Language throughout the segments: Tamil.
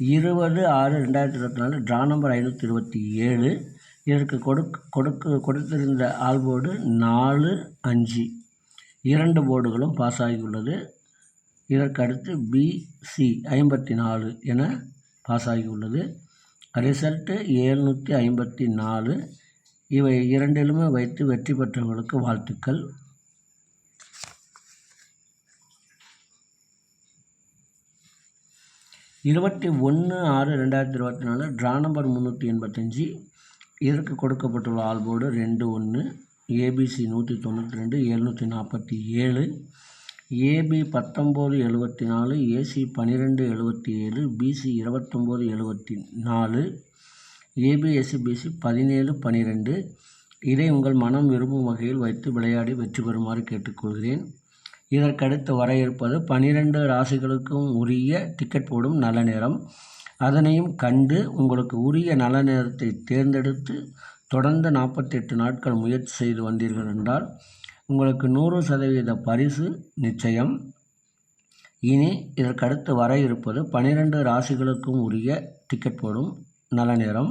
இருபது ஆறு ரெண்டாயிரத்தி இருபத்தி நாலு ட்ரா நம்பர் ஐநூற்றி இருபத்தி ஏழு. இதற்கு கொடுக் கொடுக்கு கொடுத்திருந்த ஆல் போர்டு நாலு அஞ்சு. இரண்டு போர்டுகளும் பாஸ் ஆகியுள்ளது. இதற்கடுத்து பிசி ஐம்பத்தி நாலு என பாஸ் ஆகியுள்ளது. ரிசல்ட்டு ஏழ்நூற்றி ஐம்பத்தி நாலு. இவை இரண்டிலுமே வைத்து வெற்றி பெற்றவர்களுக்கு வாழ்த்துக்கள். இருபத்தி ஒன்று ஆறு ரெண்டாயிரத்தி இருபத்தி நாலு ட்ரா நம்பர் முந்நூற்றி எண்பத்தஞ்சு இதற்கு கொடுக்கப்பட்டுள்ள ஆல்போர்டு ரெண்டு ஒன்று ஏபிசி நூற்றி தொண்ணூற்றி ரெண்டு எழுநூற்றி நாற்பத்தி ஏழு ஏபி பத்தொம்போது எழுபத்தி நாலு ஏசி பன்னிரெண்டு எழுபத்தி ஏழு பிசி இருபத்தொம்போது எழுபத்தி நாலு ஏபிஎஸ்சி பிசி பதினேழு பன்னிரெண்டு இதை உங்கள் மனம் விரும்பும் வகையில் வைத்து விளையாடி வெற்றி பெறுமாறு கேட்டுக்கொள்கிறேன். இதற்கடுத்து வர இருப்பது பனிரெண்டு ராசிகளுக்கும் உரிய டிக்கெட் போடும் நல்ல நேரம். அதனையும் கண்டு உங்களுக்கு உரிய நல்ல நேரத்தை தேர்ந்தெடுத்து தொடர்ந்து நாற்பத்தெட்டு நாட்கள் முயற்சி செய்து வந்தீர்கள் என்றால் உங்களுக்கு நூறு சதவீத பரிசு நிச்சயம். இனி இதற்கடுத்து வர இருப்பது பனிரெண்டு ராசிகளுக்கும் உரிய டிக்கெட் போடும் நல்ல நேரம்.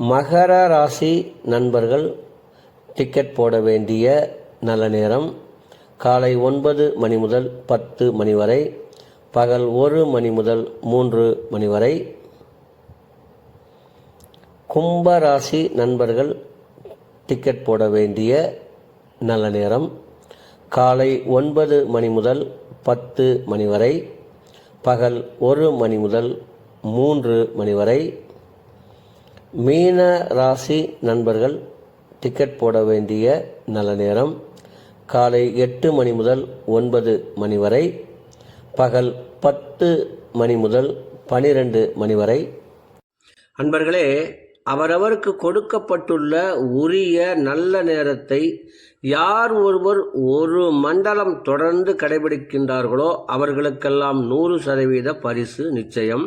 மகர ராசி நண்பர்கள் டிக்கெட் போட வேண்டிய நல்ல நேரம். காலை ஒன்பது மணி முதல் பத்து மணி வரை பகல் ஒரு மணி முதல் மூன்று மணி வரை. கும்ப ராசி நண்பர்கள் டிக்கெட் போட வேண்டிய நல்ல நேரம். காலை ஒன்பது மணி முதல் பத்து மணி வரை பகல் ஒரு மணி முதல் மூன்று மணி வரை. மீன ராசி நண்பர்கள் டிக்கெட் போட வேண்டிய நல்ல நேரம். காலை எட்டு மணி முதல் ஒன்பது மணி வரை பகல் பத்து மணி முதல் பனிரெண்டு மணி வரை. அன்பர்களே அவரவருக்கு கொடுக்கப்பட்டுள்ள உரிய நல்ல நேரத்தை யார் ஒருவர் ஒரு மண்டலம் தொடர்ந்து கடைபிடிக்கின்றார்களோ அவர்களுக்கெல்லாம் நூறு சதவீத பரிசு நிச்சயம்.